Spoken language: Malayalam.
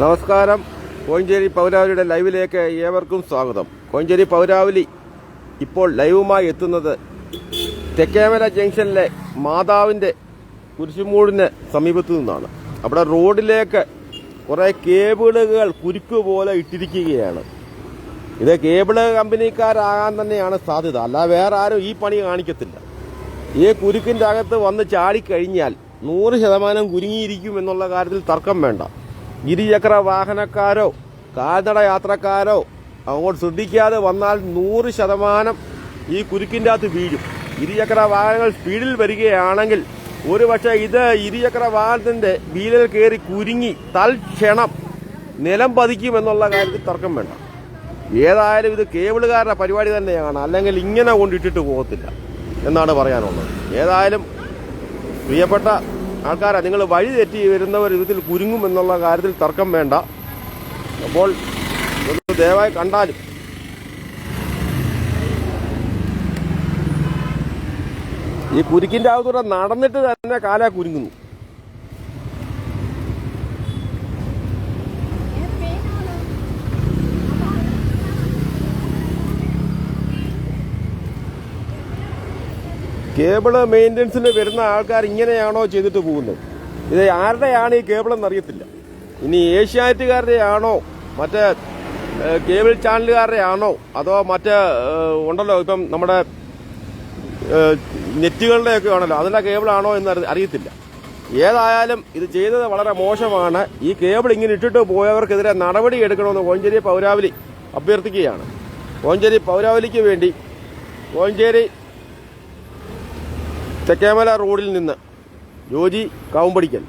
നമസ്കാരം. കോഞ്ചേരി പൗരാവലിയുടെ ലൈവിലേക്ക് ഏവർക്കും സ്വാഗതം. കോഞ്ചേരി പൗരാവലി ഇപ്പോൾ ലൈവുമായി എത്തുന്നത് തെക്കേമല ജംഗ്ഷനിലെ മാതാവിന്റെ കുരിശുമൂടിന് സമീപത്തു നിന്നാണ്. അവിടെ റോഡിലേക്ക് കുറേ കേബിളുകൾ കുരുക്ക് പോലെ ഇട്ടിരിക്കുകയാണ്. ഇത് കേബിൾ കമ്പനിക്കാരാകാൻ തന്നെയാണ് സാധ്യത. അല്ല വേറെ ആരും ഈ പണി കാണിക്കത്തില്ല. ഈ കുരുക്കിന്റെ അകത്ത് വന്ന് ചാടിക്കഴിഞ്ഞാൽ നൂറ് ശതമാനം കുരുങ്ങിയിരിക്കും എന്നുള്ള കാര്യത്തിൽ തർക്കം വേണ്ട. ഇരുചക്ര വാഹനക്കാരോ കാൽനട യാത്രക്കാരോ അങ്ങോട്ട് ശ്രദ്ധിക്കാതെ വന്നാൽ നൂറ് ശതമാനം ഈ കുരുക്കിന്റെ അകത്ത് വീഴും. ഇരുചക്ര വാഹനങ്ങൾ സ്പീഡിൽ വരികയാണെങ്കിൽ ഒരുപക്ഷെ ഇത് ഇരുചക്ര വാഹനത്തിന്റെ വീലിൽ കയറി കുരുങ്ങി തൽക്ഷണം നിലം പതിക്കും എന്നുള്ള കാര്യത്തിൽ തർക്കം വേണ്ട. ഏതായാലും ഇത് കേബിളുകാരുടെ പരിപാടി തന്നെയാണ്. അല്ലെങ്കിൽ ഇങ്ങനെ കൊണ്ടിട്ടിട്ട് പോകത്തില്ല എന്നാണ് പറയാനുള്ളത്. ഏതായാലും പ്രിയപ്പെട്ട ആൾക്കാരെ നിങ്ങൾ വഴി തെറ്റി വരുന്നവർ ഇതിൽ കുരുങ്ങും എന്നുള്ള കാര്യത്തിൽ തർക്കം വേണ്ട. അപ്പോൾ ദയവായി കണ്ടാലും. ഈ കുരുക്കിന്റെ അകത്തൂടെ നടന്നിട്ട് തന്നെ കാലാ കുരുങ്ങുന്നു. കേബിൾ മെയിന്റനൻസിന് വരുന്ന ആൾക്കാർ ഇങ്ങനെയാണോ ചെയ്തിട്ട് പോകുന്നത്? ഇത് ആരുടെയാണ് ഈ കേബിൾ എന്നറിയത്തില്ല. ഇനി ഏഷ്യാനെറ്റുകാരുടെ ആണോ മറ്റേ കേബിൾ ചാനലുകാരുടെ ആണോ അതോ മറ്റേ ഉണ്ടല്ലോ ഇപ്പം നമ്മുടെ നെറ്റുകളുടെയൊക്കെ ആണല്ലോ അതിന്റെ കേബിളാണോ എന്ന് അറി- അറിയത്തില്ല. ഏതായാലും ഇത് ചെയ്തത് വളരെ മോശമാണ്. ഈ കേബിൾ ഇങ്ങനെ ഇട്ടിട്ട് പോയവർക്കെതിരെ നടപടി എടുക്കണമെന്ന് കോഞ്ചേരി പൗരാവലി അഭ്യർത്ഥിക്കുകയാണ്. കോഞ്ചേരി പൗരാവലിക്ക് വേണ്ടി കോഞ്ചേരി തെക്കേമല റോഡിൽ നിന്ന് ജോജി കാവുമ്പടിക്കൽ.